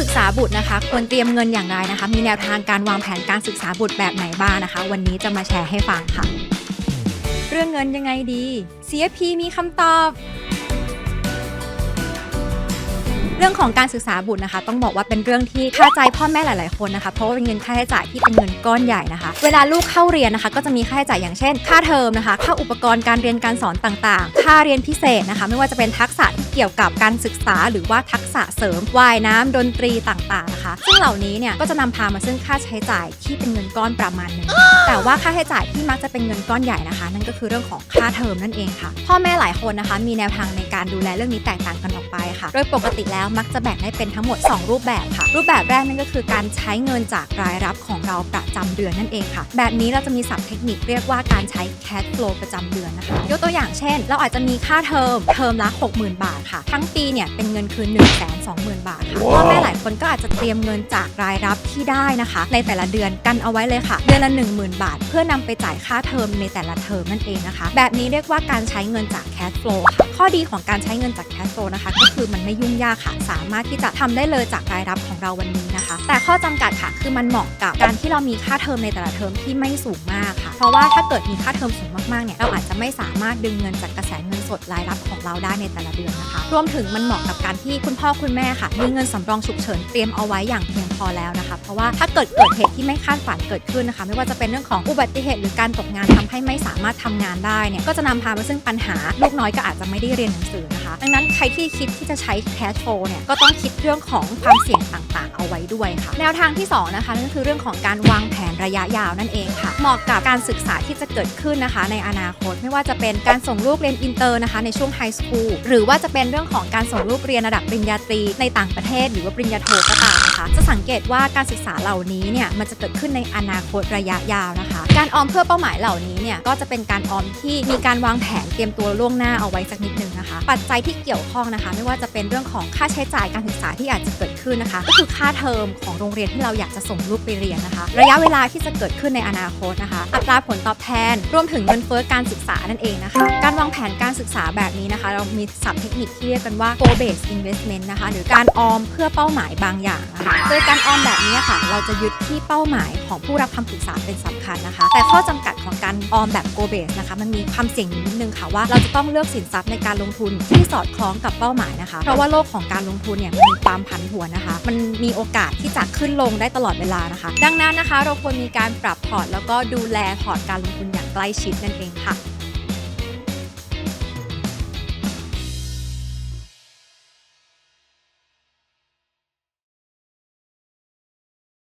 ศึกษาบุตรนะคะ ควรเตรียมเงินอย่างไรนะคะ มีแนวทางการวางแผนการศึกษาบุตรแบบไหนบ้างนะคะ วันนี้จะมาแชร์ให้ฟังค่ะ เรื่องเงินยังไงดี CFP มีคำตอบ เรื่องของการศึกษาบุตรนะคะ ต้องบอกว่าเป็นเรื่องที่คาใจพ่อแม่หลาย ๆ คนนะคะ เพราะว่าเป็นเงินค่าใช้จ่ายที่เป็นเงินก้อนใหญ่นะคะ เวลาลูกเข้าเรียนนะคะ ก็จะมีค่าใช้จ่ายอย่างเช่น ค่าเทอมนะคะ ค่าอุปกรณ์การเรียนการสอนต่าง ๆ ค่าเรียนพิเศษนะคะ ไม่ว่าจะเป็นทักษะที่เกี่ยวกับการศึกษา หรือว่าทักษะเสริมว่ายน้ำดนตรีต่าง ๆ นะคะ ซึ่งเหล่านี้เนี่ยก็จะนำพามาซึ่งค่าใช้จ่ายที่เป็นเงินก้อนประมาณหนึงแต่ว่าค่าใช้จ่ายที่มักจะเป็นเงินก้อนใหญ่นะคะ นั่นก็คือเรื่องของค่าเทอมนั่นเองค่ะ พ่อแม่หลายคนนะคะ มีแนวทางในการดูแลเรื่องนี้แตกต่างกันออกไปค่ะ โดยปกติแล้วมักจะแบ่งได้เป็นทั้งหมด 2 รูปแบบค่ะ รูปแบบแรกนั่นก็คือการใช้เงินจากรายรับของเราประจำเดือนนั่นเองค่ะ แบบนี้เราจะมีศัพท์เทคนิคเรียกว่าการใช้ cash flow ประจำเดือนนะคะ ยกตัวอย่างเช่น เราอาจจะมีค่าเทอมเทอมละ 60,000 บาทค่ะ ทั้งปีเนี่ยเป็นเงินคืน1 2 0 0 0 0 บาทค่ะพ่อแม่หลายคนก็อาจจะเตรียมเงินจากรายรับที่ได้นะคะ ในแต่ละเดือนกันเอาไว้เลยค่ะ เดือนละ 10,000 บาท เพื่อนำไปจ่ายค่าเทอมในแต่ละเทอมนั่นเองนะคะ แบบนี้เรียกว่าการใช้เงินจาก cash flow ค่ะข้อดีของการใช้เงินจาก cash flow นะคะ ก็คือมันไม่ยุ่งยากค่ะสามารถที่จะทำได้เลยจากรายรับของเราวันนี้นะคะ แต่ข้อจำกัดค่ะคือมันเหมาะกับการที่เรามีค่าเทอมในแต่ละเทอมที่ไม่สูงมากค่ะ เพราะว่าถ้าเกิดมีค่าเทอมสูงมากๆเนี่ยเราอาจจะไม่สามารถดึงเงินจากกระแสเงินสดรายรับของเราได้ในแต่ละเดือนนะคะ รวมถึงมันเหมาะกับการที่คุณพ่อคุณแม่ค่ะมีเงินสำรองฉุกเฉินเตรียมเอาไว้อย่างเพียง พอแล้วนะคะ เพราะว่าถ้าเกิดเกิดเหตุที่ไม่คาดฝันเกิดขึ้นนะคะ ไม่ว่าจะเป็นเรื่องของอุบัติเหตุหรือการตกงานทำให้ไม่สามารถทำงานได้เนี่ยก็จะนำพามาซึ่งปัญหาลูกน้อยก็อาจจะไม่ได้เรียนหนังสือนะคะ ดังนั้นใครที่คิดที่จะใช้ cash flow เนี่ยก็ต้องคิดเรื่องของความเสี่ยงต่างๆ เอาไว้ด้วยค่ะ แนวทางที่สองนะคะนั่นก็คือเรื่องของการวางแผนระยะยาวนั่นเองค่ะ เหมาะกับการศึกษาที่จะเกิดขึ้นนะคะ ในอนาคตไม่ว่าจะเป็นการส่งลูกเรียนอินเตอร์นะคะในช่วงไฮสคูลหรือว่าจะเป็นเรื่องของการส่งลูกเรียนระดับปริญญาตรีในต่างประเทศ หรือว่าปริญญาโทก็ตามนะคะจะสังเกตว่าการศึกษาเหล่านี้เนี่ยมันจะเกิดขึ้นในอนาคตระยะยาวนะคะ การออมเพื่อเป้าหมายเหล่านี้เนี่ยก็จะเป็นการออมที่มีการวางแผนเตรียมตัวล่วงหน้าเอาไว้สักนิดนึงนะคะ ปัจจัยที่เกี่ยวข้องนะคะ ไม่ว่าจะเป็นเรื่องของค่าใช้จ่ายการศึกษาที่อาจจะเกิด ขึ้นนะคะ ก็คือค่าเทอมของโรงเรียนที่เราอยากจะส่งลูกไปเรียนนะคะ ระยะเวลาที่จะเกิดขึ้นในอนาคตนะคะ อัตราผลตอบแทน รวมถึงเงินเฟ้อการศึกษานั่นเองนะคะ การวางแผนการศึกษาแบบนี้นะคะ เรามีศัพท์เทคนิคที่เรียกกันว่า goal based investment นะคะ หรือการออมเพื่อเป้าหมายบางอย่างนะคะโดยการออมแบบนี้ค่ะ เราจะยึดที่เป้าหมายของผู้รับคำปรึกษาเป็นสำคัญนะคะ แต่ข้อจำกัดของการออมแบบ goal based นะคะ มันมีความเสี่ยงนิดนึงค่ะว่าเราจะต้องเลือกสินทรัพย์ในการลงทุนที่สอดคล้องกับเป้าหมายนะคะ เพราะว่าโลกของการลงทุนเนี่ยมีความผันผวนนะคะ มันมีโอกาสที่จะขึ้นลงได้ตลอดเวลานะคะ ดังนั้นนะคะ เราควรมีการปรับพอร์ตแล้วก็ดูแลพอร์ตการลงทุนอย่างใกล้ชิดนั่นเองค่ะ